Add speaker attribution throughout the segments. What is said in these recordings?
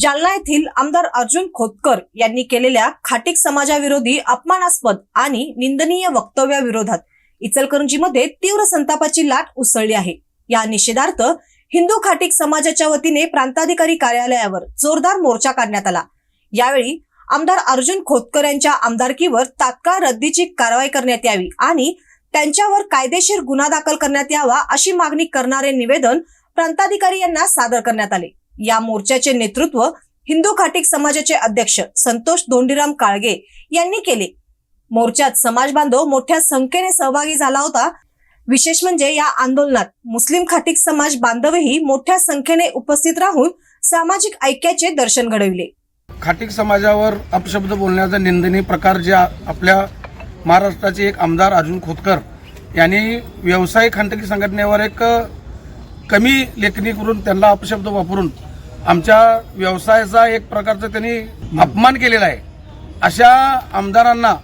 Speaker 1: जालना येथील आमदार अर्जुन खोतकर यांनी केलेल्या खाटीक समाजाविरोधी अपमानास्पद आणि निंदनीय वक्तव्याविरोधात इचलकरंजीमध्ये तीव्र संतापाची लाट उसळली आहे. या निषेधार्थ हिंदू खाटीक समाजाच्या वतीने प्रांताधिकारी कार्यालयावर जोरदार मोर्चा काढण्यात आला. यावेळी आमदार अर्जुन खोतकर यांच्या आमदारकीवर तात्काळ रद्दीची कारवाई करण्यात यावी आणि त्यांच्यावर कायदेशीर गुन्हा दाखल करण्यात यावा अशी मागणी करणारे निवेदन प्रांताधिकारी यांना सादर करण्यात आले. या मोर्चाचे नेतृत्व हिंदू खाटीक समाजाचे अध्यक्ष संतोष दोंडीराम काळगे यांनी केले. मोर्चात समाज बांधव मोठ्या संख्येने सहभागी झाला होता. विशेष म्हणजे या आंदोलनात मुस्लिम खाटीक समाज बांधवही मोठ्या संख्येने उपस्थित राहून सामाजिक ऐक्याचे दर्शन घडविले.
Speaker 2: खाटिक समाजावर अपशब्द बोलण्याचा निंदनीय प्रकार जे आपल्या महाराष्ट्राचे एक आमदार अर्जुन खोतकर यांनी व्यावसायिक खांटकी संघटनेवर एक कमी लेखणी करून त्यांना अपशब्द वापरून आमच्या व्यवसायाचा एक प्रकारचा त्यांनी अपमान केलेला आहे. अशा आमदारांना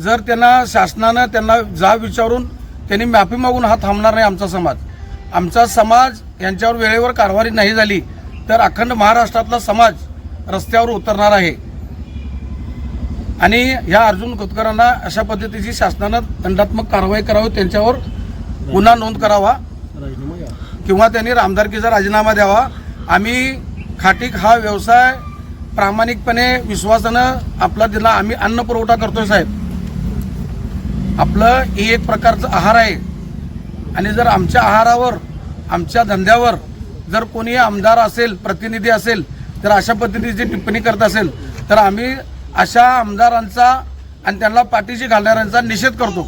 Speaker 2: जर त्यांना शासनानं त्यांना जा विचारून त्यांनी माफी मागून हा थांबणार नाही आमचा समाज. आमचा समाज यांच्यावर वेळेवर कारवाई नाही झाली तर अखंड महाराष्ट्रातला समाज रस्त्यावर उतरणार आहे. आणि ह्या अर्जुन खोतकरांना अशा पद्धतीची शासनानं दंडात्मक कारवाई करावी त्यांच्यावर गुन्हा नोंद करावा. किंवा त्यांनी आमदारकीचा राजीनामा द्यावा. आम्ही खाटीक हा व्यवसाय प्रामाणिकपणे विश्वासानं आपला दिला. आम्ही अन्न पुरवठा करतोय साहेब. आपलं ही एक प्रकारचं आहार आहे. आणि जर आमच्या आहारावर आमच्या धंद्यावर जर कोणी आमदार असेल प्रतिनिधी असेल तर अशा पद्धतीची टिप्पणी करत असेल तर आम्ही अशा आमदारांचा आणि त्यांना पाठीशी घालणाऱ्यांचा निषेध करतो.